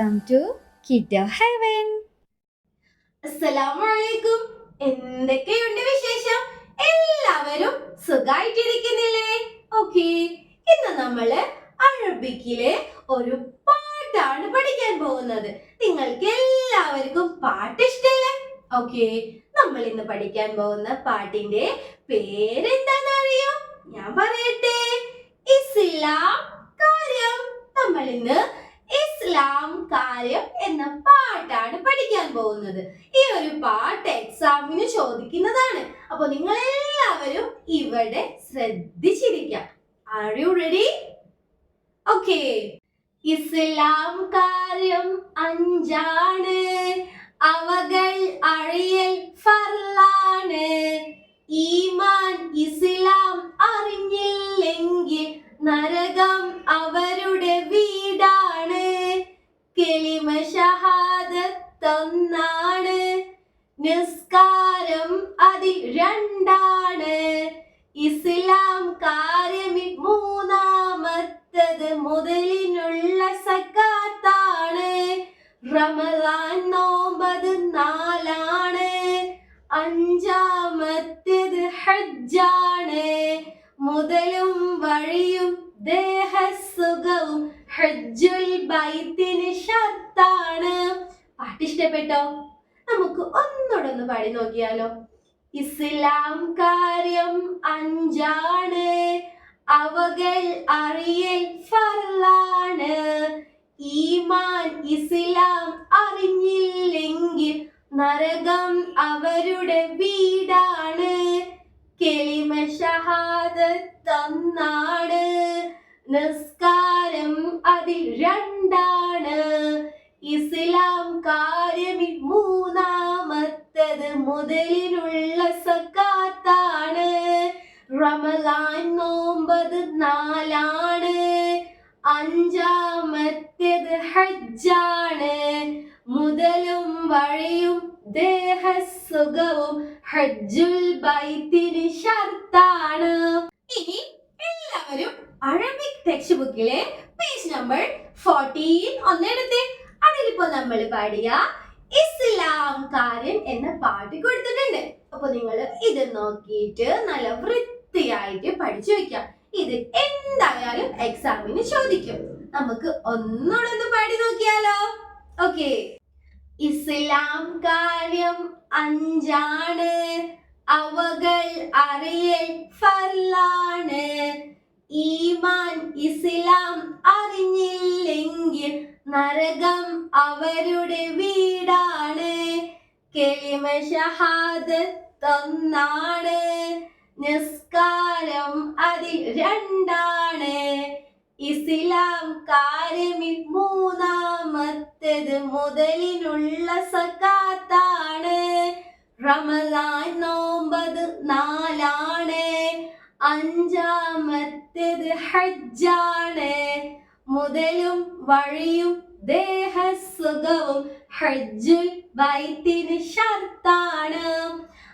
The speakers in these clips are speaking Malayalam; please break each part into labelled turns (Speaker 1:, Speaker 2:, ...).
Speaker 1: വെൽക്കം ടു കിഡോ ഹെവൻ
Speaker 2: അസ്സലാമലൈക്കും. എന്തൊക്കെയുണ്ട് വിശേഷം? എല്ലാവരും സുഖായിട്ടിരിക്കുന്നില്ലേ? ഓക്കെ ഇന്ന് നമ്മൾ അറബിക്കിലെ ഒരു പാട്ടാണ് പഠിക്കാൻ പോകുന്നത്. നിങ്ങൾക്ക് എല്ലാവർക്കും പാട്ട് ഇഷ്ടല്ലേ? ഓക്കെ നമ്മൾ ഇന്ന് പഠിക്കാൻ പോകുന്ന പാട്ടിന്റെ പേരെന്താണെന്ന് അറിയോ ഞാൻ പറയട്ടെ. ഇസ്ലാം കാര്യം. നമ്മൾ ഇന്ന് ഇസ്ലാം കാര്യം എന്ന പാട്ടാണ് പഠിക്കാൻ പോകുന്നത്. ഈ ഒരു പാട്ട് എക്സാമിന് ചോദിക്കുന്നതാണ്. അപ്പൊ നിങ്ങൾ എല്ലാവരും ഇവിടെ ശ്രദ്ധിച്ചിരിക്കാം. ആർ യു റെഡി ഓക്കെ ഇസ്ലാം കാര്യം അഞ്ചാണ്. അവകൾ അഴിയൽ ഫർലാണ് ഈമാൻ ഇസ്ലാം അറിഞ്ഞില്ലെങ്കിൽ നരകം അവരുടെ നിസ്കാരം അതിൽ രണ്ടാണ്. ഇസ്ലാം കാര്യമി മൂന്നാമത്തത് മുതലിനുള്ള സക്കാത്താണ്. റമദാൻ നോമ്പത് നാലാണ്. അഞ്ചാമത്തേത് ഹജ്ജാണ്. മുതലും വഴിയും ദേഹസുഖവും ഹജ്ജുൽ ബൈത്തിന് ഷത്താണ് പാട്ട് ഇഷ്ടപ്പെട്ടോ? നമുക്ക് ഒന്നുകൂടെ ഒന്ന് പാടി നോക്കിയാലോ. ഇസ്ലാം കാര്യം അഞ്ചാണ് അവകൾ അറിയൽ ഫർലാണ് ഈമാൻ ഇസ്ലാം അറിഞ്ഞില്ലെങ്കിൽ നരകം അവരുടെ വീടാണ്. കെളിമ ഷഹാദത്തന്നാണ് നിസ്കാരം അതിൽ രണ്ടാണ്. ഇസ്ലാം കാര്യമിൽ മുതലിനുള്ള സക്കാത്താണ്. റമലാൻ നോമ്പത് നാലാണ്. അഞ്ചാമത്തേത് ഹജ്ജാണ്. മുതലും വഴിയും ദേഹസുഖവും ഹജ്ജുൽ ബൈത്തിന് ഷർത്താണ്. ഇനി എല്ലാവരും അറബിക് ടെക്സ്റ്റ് ബുക്കിലെ പേജ് നമ്പർ ഫോർട്ടീൻ ഒന്നെടുത്തേ അതിലിപ്പോ നമ്മൾ പാടിയ ഇസ്ലാം എന്ന പാട്ട് കൊടുത്തിട്ടുണ്ട്. അപ്പൊ നിങ്ങൾ ഇത് നോക്കിയിട്ട് നല്ല വൃത്തിയായിട്ട് പഠിച്ചു വെക്കാം. ഇത് എന്തായാലും എക്സാമിന് ചോദിക്കും. നമുക്ക് ഒന്നുകൂടെ പാടി നോക്കിയാലോ? ഓക്കെ ഇസ്ലാം കാര്യം അഞ്ചാണ്. അവകൾ അറിയൽ ഫർലാണ്. ഈമാൻ ഇസ്ലാം അറിഞ്ഞില്ലെങ്കിൽ നരകം അവരുടെ വീടാണ്. കെളിമ ഷഹാദത്തൊന്നാണ് നിസ്കാരം അതിൽ രണ്ടാണ്. ഇസ്ലാം കാര്യമിൽ മൂന്നാമത്തേത് മുതലിനുള്ള സക്കാത്താണ് റമദാൻ നോമ്പത് നാലാണ്. അഞ്ചാമത്തേത് ഹജ്ജാണ്. മുതലും വഴിയും ദേഹസുഖവും ഹജ്ജുൽ ബൈത്തിന് ഷർത്താണ്.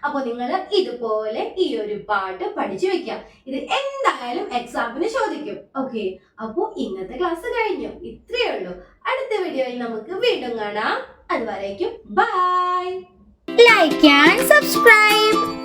Speaker 2: അപ്പൊ നിങ്ങൾ ഇതുപോലെ ഈ ഒരു പാട്ട് പഠിച്ചു വെക്കാം ഇത് എന്തായാലും എക്സാമിന് ചോദിക്കും. ഓക്കെ അപ്പൊ ഇന്നത്തെ ക്ലാസ് കഴിഞ്ഞു. ഇത്രയേ ഉള്ളൂ. അടുത്ത വീഡിയോയിൽ നമുക്ക് വീണ്ടും കാണാം. അതുവരേക്കും ബൈ
Speaker 1: ലൈക്ക് ആൻഡ് സബ്സ്ക്രൈബ്